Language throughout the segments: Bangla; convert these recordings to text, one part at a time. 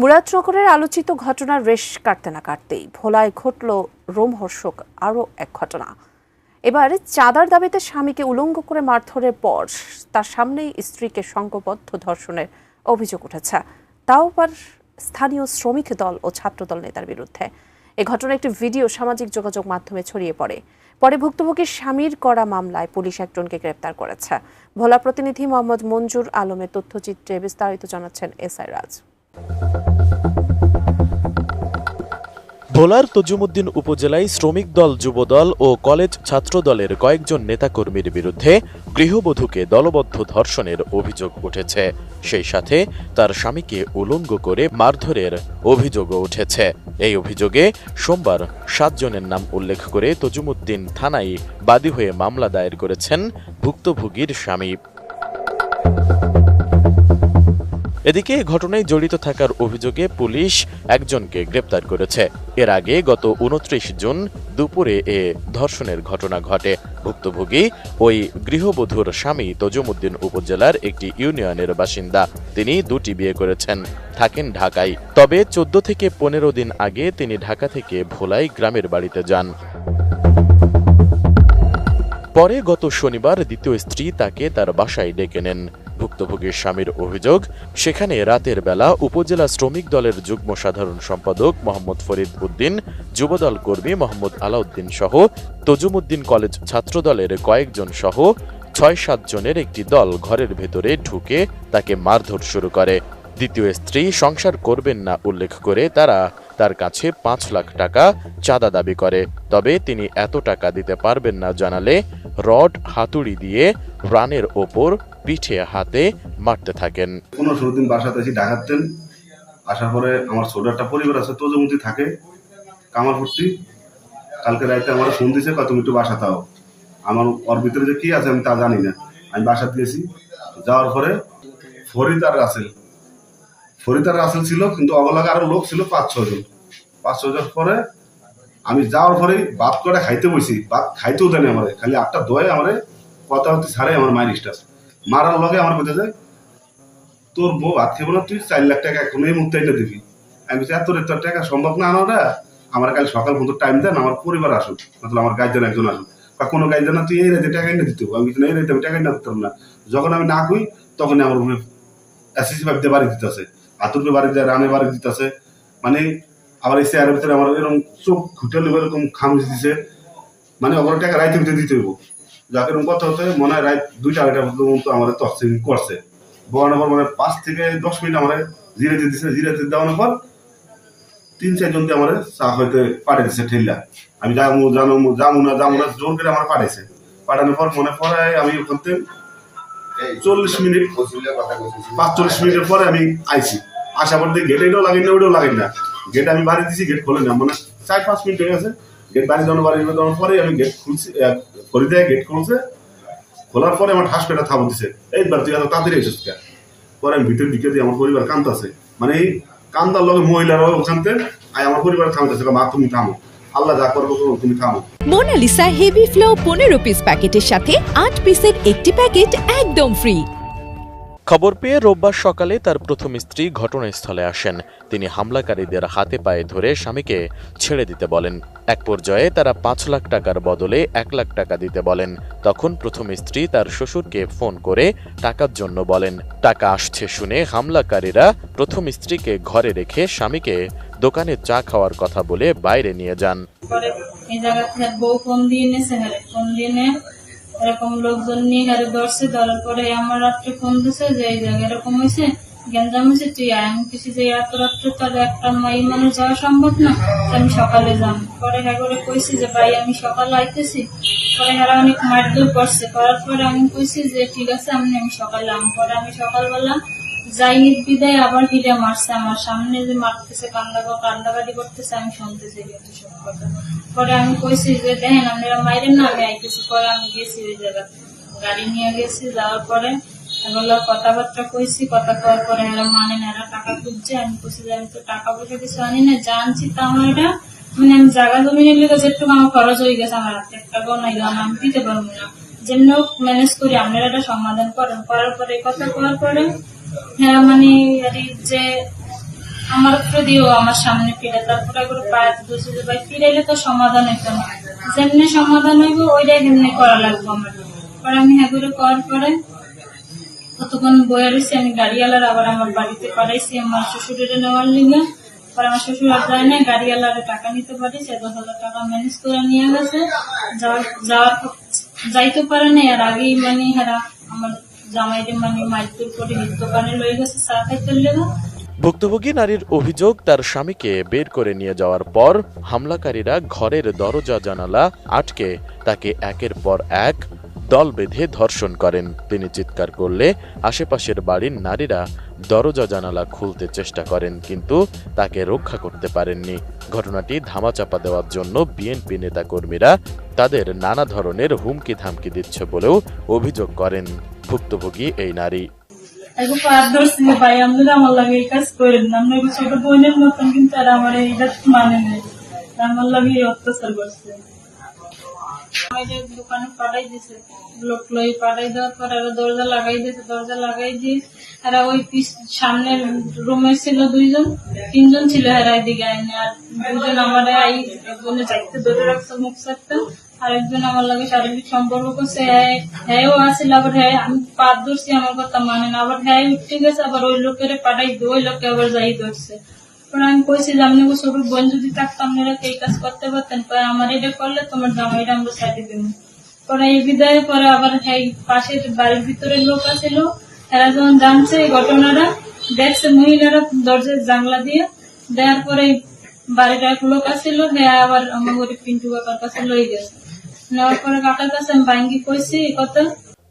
মুরাদনগরের আলোচিত ঘটনার রেশ কাটতে না কাটতেই ভোলায় ঘটল রোমহর্ষক আরও এক ঘটনা। এবার চাঁদার দাবিতে স্বামীকে উলঙ্গ করে মারধরের পর তার সামনেই স্ত্রীকে সংঘবদ্ধ ধর্ষণের অভিযোগ উঠেছে। তাও আবার স্থানীয় শ্রমিক দল ও ছাত্রদল নেতার বিরুদ্ধে। এ ঘটনার একটি ভিডিও সামাজিক যোগাযোগ মাধ্যমে ছড়িয়ে পড়ে। পরে ভুক্তভোগীর স্বামীর করা মামলায় পুলিশ একজনকে গ্রেপ্তার করেছে। ভোলা প্রতিনিধি মোহাম্মদ মঞ্জুর আলমের তথ্যচিত্রে বিস্তারিত জানাচ্ছেন এস আই রাজ। ভোলার তজুমুদ্দিন উপজেলায় শ্রমিক দল যুবদল ও কলেজ ছাত্র দলের কয়েকজন নেতাকর্মীর বিরুদ্ধে গৃহবধূকে দলবদ্ধ ধর্ষণের অভিযোগ উঠেছে। সেই সাথে তার স্বামীকে উলঙ্গ করে মারধরের অভিযোগও উঠেছে। এই অভিযোগে সোমবার সাতজনের নাম উল্লেখ করে তজুমুদ্দিন থানায় বাদী হয়ে মামলা দায়ের করেছেন ভুক্তভোগীর স্বামী। এদিকে ঘটনায় জড়িত থাকার অভিযোগে পুলিশ একজনকে গ্রেপ্তার করেছে। এর আগে গত উনত্রিশ জুন দুপুরে এ ধর্ষণের ঘটনা ঘটে। ভুক্তভোগী ওই গৃহবধূর স্বামী তজুমুদ্দিন উপজেলার একটি ইউনিয়নের বাসিন্দা। তিনি দুটি বিয়ে করেছেন, থাকেন ঢাকায়। তবে চোদ্দ থেকে পনেরো দিন আগে তিনি ঢাকা থেকে ভোলাই গ্রামের বাড়িতে যান। পরে গত শনিবার দ্বিতীয় স্ত্রী তাকে তার বাসায় ডেকে নেন। ভুক্তভোগীর স্বামীর অভিযোগ, সেখানে রাতের বেলা উপজেলা শ্রমিক দলের যুগ্ম সাধারণ সম্পাদক মোহাম্মদ ফরিদ উদ্দিন, যুবদল কর্মী মোহাম্মদ আলাউদ্দিন সহ তজুমুদ্দিন কলেজ ছাত্রদলের কয়েকজন সহ ছয় সাত জনের একটি দল ঘরের ভেতরে ঢুকে তাকে মারধর শুরু করে। দ্বিতীয় স্ত্রী সংসার করবেন না উল্লেখ করে তারা তার কাছে পাঁচ লাখ টাকা চাঁদা দাবি করে। তবে তিনি এত টাকা দিতে পারবেন না জানালে রড হাতুড়ি দিয়ে রানের ওপর পিঠে হাতে মারতে থাকেন। পনেরো দিন বাসাতে এসে ডাকাতেন আসার পরে আমার ছোট একটা পরিবার আছে, তোজমতি থাকে কামার কামারপুরটি কালকে রাইতে আমার ফোন দিছে কত একটু বাসা তাও আমার ওর ভিতরে যে কি আছে আমি তা জানি না। আমি বাসাতে গেছি। যাওয়ার পরে ফরিদ আর রাসেল। ফরিদ আর রাসেল ছিল, কিন্তু অবলাগে আরও লোক ছিল, পাঁচ ছজন পাঁচ ছজন পরে আমি যাওয়ার পরেই ভাত করে খাইতে বসি ভাত খাইতেও দেয়নি আমার খালি আটটা দোয়ে আমার কথা হতে ছাড়ে আমার মায়ের স্টাফ। মারার লগে আমার কোথায় যায় তোর বউ ভাত খেবো না তুই চার লাখ টাকা এখন এই মুহূর্তে এনে দিবি। আমি বলছি এত টাকা সম্ভব না আনাটা? আমার কাল সকাল পর্যন্ত টাইম দেন আমার পরিবার আসুক মতলব আমার গাইজেন একজন আসুক। বা কোনো গাইজেন না তুই এই রেতে টাকা এনে দিতে। আমি বলছি, না, এই রেতে আমি টাকা এনে দিতাম না। যখন আমি না কই তখন আমার উপরে এসএসসি ভাবিতে বাড়ি দিতেছে আতুরকে বাড়ি দেয় রানে বাড়ি দিতেছে। মানে আবার এই চেয়ারের ভিতরে আমার এরকম চোখ ঘুটে নেবে এরকম খামুচ দিছে মানে ওগুলো টাকা রাইতে ভিতরে দিতে হইব। যাকে এরকম কথা হতে মনে হয় রাত দুইটা আড়াইটা পর্যন্ত আমার তহসিল করছে। বলানোর পর মানে পাঁচ থেকে দশ মিনিট আমার জিরাতে দিছে। জিরাতে দেওয়ানোর পর তিন চারজন দিয়ে আমার চা হইতে পাঠিয়ে দিছে ঠেল্লা আমি যাব জানো যাব না যাব না জোর করে আমার পাঠাইছে। পাঠানোর পর মনে পড়ে আমি ওখান থেকে চল্লিশ মিনিট পাঁচচল্লিশ মিনিটের পরে আমি আইছি। আসার পর দিয়ে গেট এটাও লাগেন না ওটাও লাগেন না। গেট আমি বাড়ি দিছি গেট খোলে না। মানে চার পাঁচ মিনিট হয়ে গেছে। গেট বাড়ি যাওয়ার বাড়ি যাওয়ার পরে আমি গেট খুলছি করে দেয় গেট খুলছে। খোলার পরে আমার ঠাস পেটা থামো দিছে। এইবার তুই এত তাড়াতাড়ি এসেছিস কেন? পরে আমি ভিতরে ঢুকে দিই আমার পরিবার কান্দাছে মানে এই কান্দার লগে মহিলারা ওখানতে আই আমার পরিবার থামতেছে মা, তুমি থামো। মোনালিসা হেভি ফ্লো পনেরো পিস প্যাকেটের সাথে আট পিসের একটি প্যাকেট একদম ফ্রি খবর পেয়ে রোববার সকালে তার প্রথম স্ত্রী ঘটনাস্থলে আসেন। তিনি হামলাকারীদের হাতে পায়ে ধরে স্বামীকে ছেড়ে দিতে বলেন। এক পর্যায়ে তারা পাঁচ লাখ টাকার বদলে এক লাখ টাকা দিতে বলেন। তখন প্রথম স্ত্রী তার শ্বশুরকে ফোন করে টাকার জন্য বলেন। টাকা আসছে শুনে হামলাকারীরা প্রথম স্ত্রীকে ঘরে রেখে স্বামীকে দোকানে চা খাওয়ার কথা বলে বাইরে নিয়ে যান। এরকম লোকজন নিয়ে গাড়ি ধরছে, ধরার পরে আমার রাত্রে ফোন দিছে যে এই জায়গায় এরকম হয়েছে গেঞ্জাম হয়েছে, তুই আয় আমি কিছু যে এত রাত্রে তার একটা মাই মানে যাওয়া সম্ভব না? আমি সকালে যাম। পরে হ্যাঁ করে কইছি যে, ভাই, আমি সকালে আইতেছি। পরে হ্যাঁ অনেক মারধর করছে। করার পরে আমি কইছি যে, ঠিক আছে, আমি আমি সকালে আম পরে আমি সকালবেলা যাইনি বিদায়, আবার হিরে মারছে আমার সামনে যে মারতেছে কান্দা কান্দাকাটি করতেছে, আমি শুনতেছি কিন্তু সব কথা। পরে আমি কইছি যে, দেখেন, আপনারা মাইরেন না, আমি আইতেছি। পরে আমি গেছি ওই জায়গা গাড়ি নিয়ে গেছি, যাওয়ার পরে এগুলো কথাবার্তা কইছি, কথা কওয়ার পরে এরা মানে না, এরা টাকা খুঁজছে। আমি কইছি যে, আমি তো টাকা পয়সা কিছু আনি না জানছি তো আমার এটা মানে আমি জায়গা জমি নিলে যেটুকু আমার খরচ হয়ে গেছে, আমার হাতে এক টাকাও নাইলাম আমি দিতে পারব না। যেমন ম্যানেজ করি, আপনারা এটা সমাধান করেন। করার পরে কথা করার পরে হ্যাঁ মানে আমার প্রতিও আমার সামনে ফিরে, তারপরে করে পায়ে বসে যে ভাই ফিরাইলে তো সমাধান হইতো না। যেমনি সমাধান হইব, ওইটাই তেমনি করা লাগবে আমার। পরে আমি হ্যাঁ করে করার পরে ততক্ষণ বয়ে রয়েছি আমি গাড়িওয়ালার আবার আমার বাড়িতে পাঠাইছি, আমার শ্বশুরের নেওয়ার লিগে। পরে আমার শ্বশুর আর যায় না গাড়িওয়ালার টাকা নিতে পারিছে দশ হাজার টাকা ম্যানেজ করে নিয়ে গেছে। যাওয়ার যাওয়ার যাইতে পারে না আর আগেই মানে হারা আমার মানে ভুক্তভোগী নারীর অভিযোগ, তার স্বামীকে বের করে নিয়ে যাওয়ার পর হামলাকারীরা ঘরের দরজা জানালা আটকে তাকে একের পর এক দল বেঁধে ধর্ষণ করেন। তিনি চিৎকার করলে আশেপাশের বাড়ির নারীরা দরজা জানালা খুলতে চেষ্টা করেন, কিন্তু তাকে রক্ষা করতে পারেননি। ঘটনাটি ধামাচাপা দেওয়ার জন্য বিএনপি নেতাকর্মীরা তাদের নানা ধরনের হুমকি ধামকি দিচ্ছে বলেও অভিযোগ করেন। ভুক্তভোগী এই নারী। মানে দোকানে পাঠাই দিছে পাঠাই পর আর দরজা দিয়েছে দরজা দিয়ে ওই পিস সামনের রুমে ছিল দুইজন, তিনজন ছিল হেরা এদিকে আইনে। আর দুজন আমার আই একজনে চাইতে ধরে মুখ সারতে। আর একজন আমার লাগে শারীরিক সম্পর্ক করছে হ্যাঁ হ্যাঁও আসিল আবার হ্যাঁ আমি পাত ধরছি আমার কথা মানে না, আবার হ্যাঁ উঠতে গেছে, আবার ওই লোকের পাঠাই দিয়ে ওই লোকে আবার যাই ধরছে। পরে আমি কইছি যে আপনি ছোট বোন যদি থাকতো, আপনারা এই কাজ করতে পারতেন? পরে আমার এটা করলে তোমার জামাইটা আমরা সাইডে দেবো। পরে এই বিদায়ের পরে আবার হ্যাঁ পাশের বাড়ির ভিতরে লোক আছিল। এরা যখন জানছে এই ঘটনাটা, দেখছে মহিলারা দরজার জানলা দিয়ে। দেওয়ার পরে বাড়িটা লোক আসছিল হ্যাঁ আবার আমার গরিব পিন্টু কাকার কাছে লই গেছে।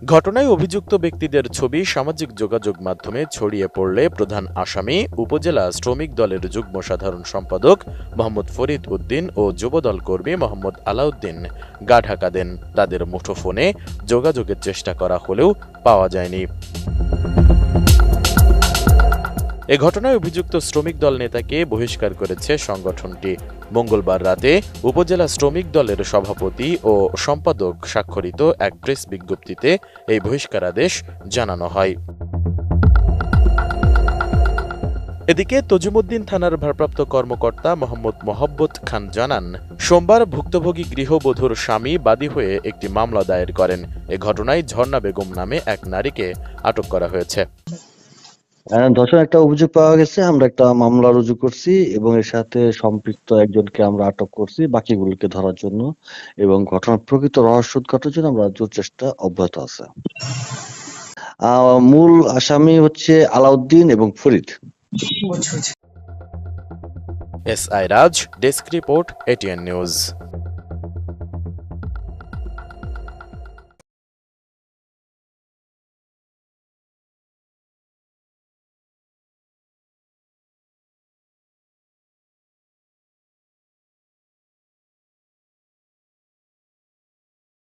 ঘটনায় অভিযুক্ত ব্যক্তিদের ছবি, সামাজিক যোগাযোগ মাধ্যমে ছড়িয়ে পড়লে প্রধান আসামি, উপজেলা শ্রমিক দলের যুগ্ম সাধারণ সম্পাদক মোহাম্মদ ফরিদ উদ্দিন ও যুবদল কর্মী মোহাম্মদ আলাউদ্দিন গা ঢাকা দেন তাদের মুঠোফোনে যোগাযোগের চেষ্টা করা হলেও পাওয়া যায়নি। এ ঘটনায় অভিযুক্ত শ্রমিক দল নেতাকে বহিষ্কার করেছে সংগঠনটি। মঙ্গলবার রাতে উপজেলা শ্রমিক দলের সভাপতি ও সম্পাদক স্বাক্ষরিত এক প্রেস বিজ্ঞপ্তিতে এই বহিষ্কারাদেশ জানানো হয়। এদিকে তজুমুদ্দিন থানার ভারপ্রাপ্ত কর্মকর্তা মোহাম্মদ মোহাব্বত খান জানান, সোমবার ভুক্তভোগী গৃহবধূর স্বামী বাদী হয়ে একটি মামলা দায়ের করেন। এ ঘটনায় ঝর্ণা বেগম নামে এক নারীকে আটক করা হয়েছে। ধর্ষণ একটা অভিযোগ পাওয়া গেছে। আমরা একটা মামলা রুজু করছি এবং এর সাথে সম্পৃক্ত একজনকে আমরা আটক করছি বাকিগুলোকে ধরার জন্য এবং ঘটনার প্রকৃত রহস্য উদ্ঘাটনের জন্য আমরা জোর চেষ্টা অব্যাহত আছে। মূল আসামি হচ্ছে আলাউদ্দিন এবং Farid. S I Raj, desk report, ATN news.